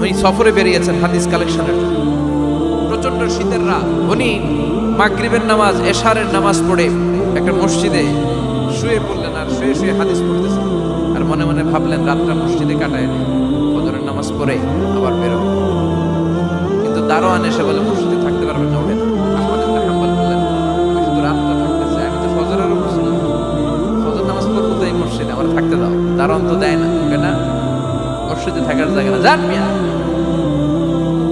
উনি সফরে বেরিয়েছেন হাদিস কালেকশনের প্রচণ্ড শীতের রাত। উনি মাগরিবের নামাজ, এশারের নামাজ পড়ে একটা মসজিদে শুয়ে পড়লেন আর শুয়ে শুয়ে হাদিস পড়তেছেন। আর মনে মনে ভাবলেন, রাতটা মসজিদে কাটায় ফজরের নামাজ পড়ে আবার বেরো কিন্তু দারোয়ান এসে বলে, মসজিদে থাকতে পারবেন না ওঠেন থাকতে দাও। দারোয়ান তো দেয় না না। মসজিদে থাকার জায়গা না। যান মিয়া।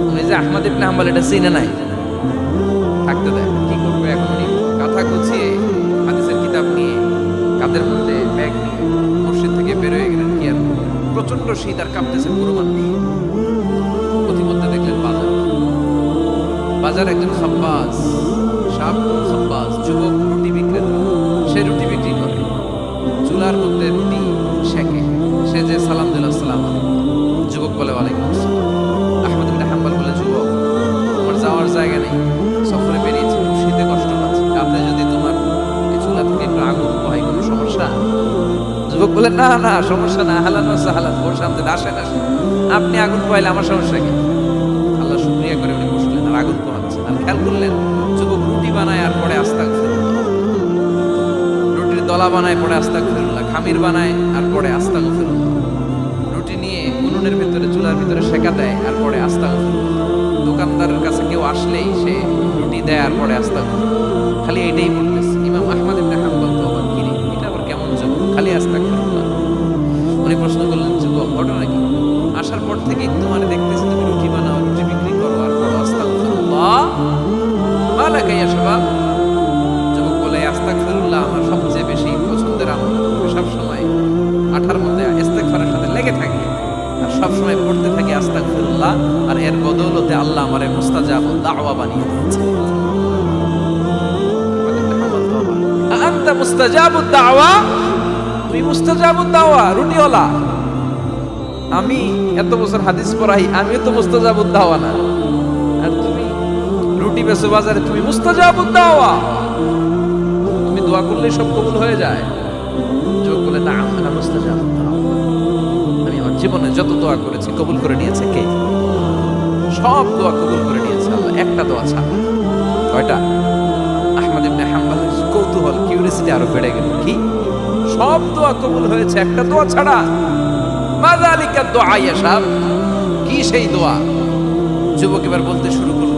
উনি যে আহমদ ইবনে হাম্বল এটা চিনে নাই। থাকতে দেয়। কি করবে এখন উনি? কাঁথা গুছিয়ে হাদিসের কিতাব নিয়ে কাদের মধ্যে ব্যাগ নিয়ে মসজিদ থেকে বেরোয় গেলেন কি আর প্রচণ্ড শীত আর কাঁপতেছে পুরো মানুষ। প্রতিমধ্যে দেখলেন বাজার। বাজার একজন খাব্বাস সাপ খাব্বাস যুবক। যুবক বলে, না না, সমস্যা না হালান হালান ওর সামনে আসেন আসেন। আপনি আগুন পাইলে আমার সমস্যা কি? আল্লাহ শুক্রিয়া করে উনি বসলেন, আর আগুন পোহাচ্ছেন আর খেয়াল করলেন, যুবক রুটি বানায় আর পরে ফিরুল্লাহ রুটির দলা বানায়, পরে আস্তাক ফিরুল্লাহ খামির বানায় আর পরে আস্তাক ফিরুল্লাহ রুটি নিয়ে উনুনের ভিতরে, চুলার ভিতরে শেখা দেয় আর পরে ফিরুল্লাহ দোকানদারের কাছে কেউ আসলেই সে রুটি দেয় আর পরে ফিরুল্লাহ খালি এটাই বলতেছে, ইমাম আহমদ ইবনে হাম্বল তো আবার কিরে এটা আবার কেমন যুবক? খালি আস্তাক সময় আঠার মধ্যে ইস্তেগফারের সাথে লেগে থাকে আর সব সময় পড়তে থাকি আস্তাগফিরুল্লাহ, আর এর বদৌলতে আল্লাহ আমারে মুস্তাজাব দাওয়া বানিয়ে দিয়েছে। রুটিওয়ালা। আমি এত বছর হাদিস পড়াই, আমিও তো মুস্তাজাবুদ দাওয়া না। আর তুমি রুটি বেচো বাজারে, তুমি মুস্তাজাবুদ দাওয়া। তুমি দোয়া করলে সব কবুল হয়ে যায়। জীবনে যত দোয়া করেছি, কবুল করে নিয়েছে কে? সব দোয়া কবুল করে নিয়েছে আল্লাহ, একটা দোয়া ছাড়া। কয়টা? আহমদ ইবনে হাম্বলের কৌতূহল কিউরিয়াসিটি আরও বেড়ে গেল। কি? সব দোয়া কবুল হয়েছে, একটা দোয়া ছাড়া। মাযালিকা দোয়া ইয়াশাব কি সেই দোয়া? যুবক এবার বলতে শুরু করল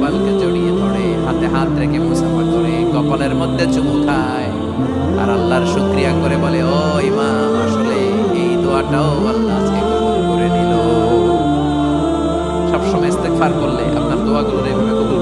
হাম্বলকে জড়িয়ে ধরে, হাতে হাত রেখে মুসাফা করে কপালের মধ্যে চুমু খায়। আর আল্লাহর শুক্রিয়া করে বলে, ও ইমাম, আসলে এই দোয়াটাও আল্লাহ আজকে কবুল করে নিল। সবসময় ইস্তেকফার করলে আপনার দোয়াগুলো এভাবে কবুল